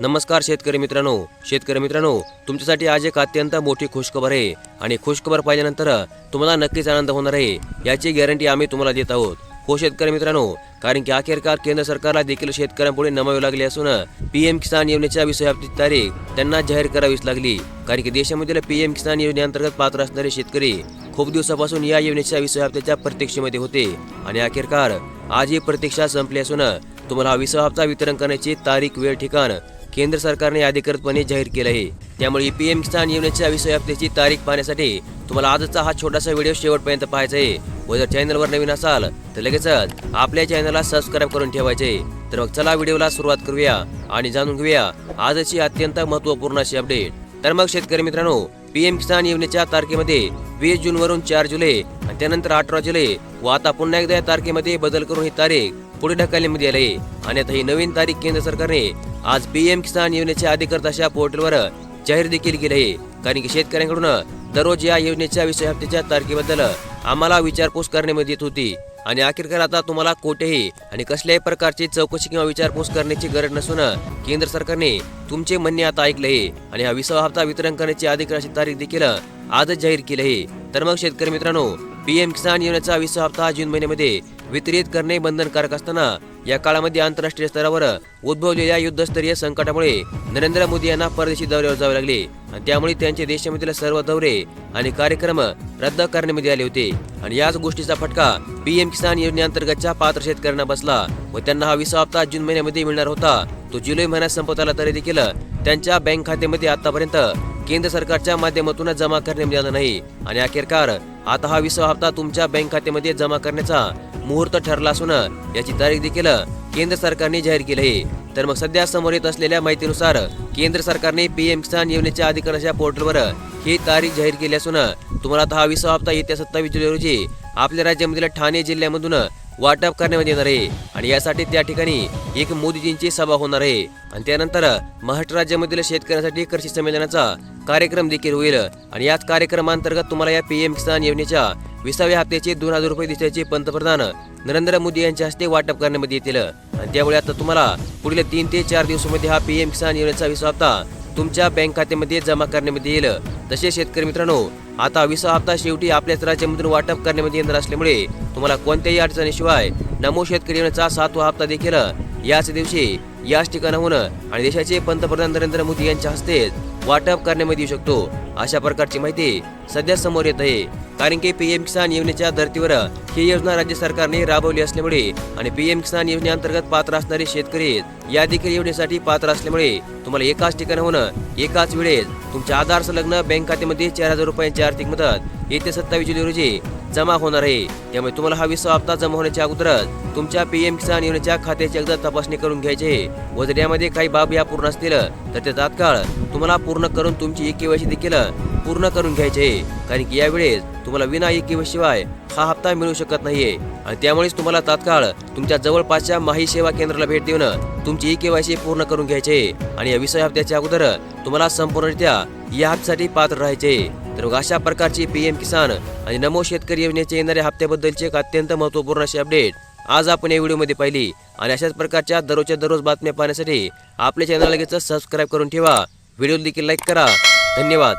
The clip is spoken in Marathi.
नमस्कार शेतकरी मित्रांनो. शेतकरी मित्रांनो तुमच्यासाठी आज एक अत्यंत मोठी खुशखबर आहे आणि खुशखबर पाहिल्यानंतर तुम्हाला नक्कीच आनंद होणार आहे याची गॅरंटी आम्ही तुम्हाला देत आहोत. हो शेतकरी मित्रांनो कारण की अखेरकार केंद्र सरकारला देखील शेतकऱ्यांपुढे नमावी लागले असून पीएम किसान योजनेच्या विषयाची तारीख त्यांना जाहीर करावीच लागली. कारण की देशामधील पीएम किसान योजनेअंतर्गत पात्र असणारे शेतकरी खूप दिवसापासून या योजनेच्या विषयाबाबतीच्या प्रतीक्षेमध्ये होते. आणि अखेरकार आज ही प्रतीक्षा संपली असून तुम्हाला हा विसा हप्ता वितरण करण्याची तारीख वेळ ठिकाण केंद्र सरकारने अधिकृतपणे जाहीर केलं आहे. त्यामुळे पीएम किसान योजनेच्या विषयाबाबतीची तारीख पाहण्यासाठी तुम्हाला आजचा हा छोटासा व्हिडिओ शेवटपर्यंत पाहायचा आहे. व जर चॅनलवर नवीन असाल तर लगेचच आपल्या चॅनलला सबस्क्राईब करून ठेवायचे. तर मग चला व्हिडिओला सुरुवात करूया आणि जाणून घेऊया आजची अत्यंत महत्त्वपूर्ण अशी अपडेट. तर मग शेतकरी मित्रांनो पीएम किसान योजनेच्या तारखेमध्ये वीस जून वरून चार जुलै आणि त्यानंतर अठरा जुलै व आता पुन्हा एकदा या तारखेमध्ये बदल करून ही तारीख पुढे ढकलण्यामध्ये आली आहे आणि आता ही नवीन तारीख केंद्र सरकारने आज पीएम किसान योजनेच्या अधिकृत अशा पोर्टलवर जाहीर देखील केली आहे. कारण की शेतकऱ्यांकडून दररोज या योजनेच्या विषय हप्त्याच्या तारखेबद्दल आम्हाला विचारपूस करण्यामध्ये येत होती. आणि अखेरकार आता तुम्हाला कोठेही आणि कसल्याही प्रकारची चौकशी किंवा विचारपूस करण्याची गरज नसून केंद्र सरकारने तुमचे म्हणणे आता ऐकले आहे. आणि हा विसावा हप्ता वितरण करण्याची अधिकृत तारीख देखील आजच जाहीर केली आहे. तर मग शेतकरी मित्रांनो पीएम किसान योजनेचा विसावा हप्ता जून महिन्यामध्ये वितरित करणे बंधनकारक असताना या काळामध्ये आंतरराष्ट्रीय स्तरावर उद्भवलेल्या युद्धस्तरीय संकटामुळे नरेंद्र मोदी यांना परदेशी दौऱ्यावर जावे लागले. आणि त्यामुळे त्यांचे देशामधील सर्व दौरे आणि कार्यक्रम रद्द करण्यामध्ये आले होते. आणि याच गोष्टीचा फटका पीएम किसान योजनेअंतर्गतच्या पात्र शेतकऱ्यांना बसला व त्यांना हा विसा हप्ता जून महिन्यामध्ये मिळणार होता. तो जुलै महिन्यात संपत आला तरी देखील त्यांच्या बँक खात्यामध्ये आतापर्यंत केंद्र सरकारच्या माध्यमातून जमा करण्यात आला नाही. आणि अखेरकार आता हा विसा हप्ता तुमच्या बँक खात्यामध्ये जमा करण्याचा मुहूर्त ठरला असून याची तारीख देखील केंद्र सरकारने जाहीर केली आहे. तर मग सध्या समोर येत असलेल्या माहितीनुसार केंद्र सरकारने पीएम किसान योजनेच्या अधिकाराच्या पोर्टलवर ही तारीख जाहीर केली असून तुम्हाला आता हा विसा हप्ता येत्या सत्तावीस जुलै रोजी आपल्या राज्यामधील ठाणे जिल्ह्यामधून वाटप करण्यात येणार आहे. आणि यासाठी त्या ठिकाणी एक मोदीजींची सभा होणार आहे. आणि त्यानंतर महाराष्ट्र राज्यामधील शेतकऱ्यांसाठी कृषी संमेलनाचा कार्यक्रम देखील होईल. आणि याच कार्यक्रमांतर्गत तुम्हाला या पीएम किसान योजनेच्या विसाव्या हप्त्याचे दोन हजार रुपये दिसल्याचे पंतप्रधान नरेंद्र मोदी यांच्या हस्ते वाटप करण्यामध्ये येतील. आणि त्यामुळे आता तुम्हाला पुढील तीन ते चार दिवसामध्ये हा पीएम किसान योजनेचा विसा हप्ता तुमच्या बँक खात्यामध्ये जमा करण्यामध्ये येईल. तसे शेतकरी मित्रांनो आता विसा हप्ता शेवटी आपल्याच राज्यामधून वाटप करण्यामध्ये येणार असल्यामुळे तुम्हाला कोणत्याही अडचणीशिवाय नमो शेतकरी योजनेचा सातवा हप्ता देखील याच दिवशी याच ठिकाणाहून आणि देशाचे पंतप्रधान नरेंद्र मोदी यांच्या हस्ते वाटप करण्यामध्ये येऊ शकतो. अशा प्रकारची माहिती सध्या समोर येत आहे. कारण की पीएम किसान योजनेच्या धर्तीवर ही योजना राज्य सरकारने राबवली असल्यामुळे आणि पीएम किसान योजनेअंतर्गत पात्र असणारे शेतकरी या देखील योजनेसाठी पात्र असल्यामुळे तुम्हाला एकाच ठिकाणाहून एकाच वेळेस तुमच्या आधार संलग्न बँक खात्यामध्ये चार हजार रुपयांची आर्थिक मदत येत्या सत्तावीस जुलै रोजी जमा होणार आहे. त्यामुळे तुम्हाला हा विसा हप्ता जमा होण्याच्या अगोदरच तुमच्या पीएम किसान योजनेच्या खात्याची एकदा तपासणी करून घ्यायची व जर यामध्ये काही बाब या पूर्ण असतील तर ते तात्काळ तुम्हाला पूर्ण करून तुमची एक केवायसी देखील पूर्ण करून घ्यायचे कारण की यावेळेस तुम्हाला विना एक शिवाय हा हप्ता मिळू शकत नाहीये. आणि त्यामुळेच तुम्हाला तात्काळ तुमच्या जवळपासच्या माही सेवा केंद्राला भेट देऊन तुमची ई केवायसी पूर्ण करून घ्यायचे. आणि या विषय हप्त्याच्या अगोदर तुम्हाला संपूर्णरित्या या हप्त्यासाठी पात्र राहायचे. तर मग अशा प्रकारची पीएम किसान आणि नमो शेतकरी योजनेच्या येणाऱ्या हप्त्याबद्दलची एक अत्यंत महत्त्वपूर्ण अशी अपडेट आज आपण या व्हिडिओमध्ये पाहिली. आणि अशाच प्रकारच्या दररोजच्या दररोज बातम्या पाहण्यासाठी आपल्या चॅनल लगेच सबस्क्राईब करून ठेवा. व्हिडिओ देखील लाईक करा. धन्यवाद.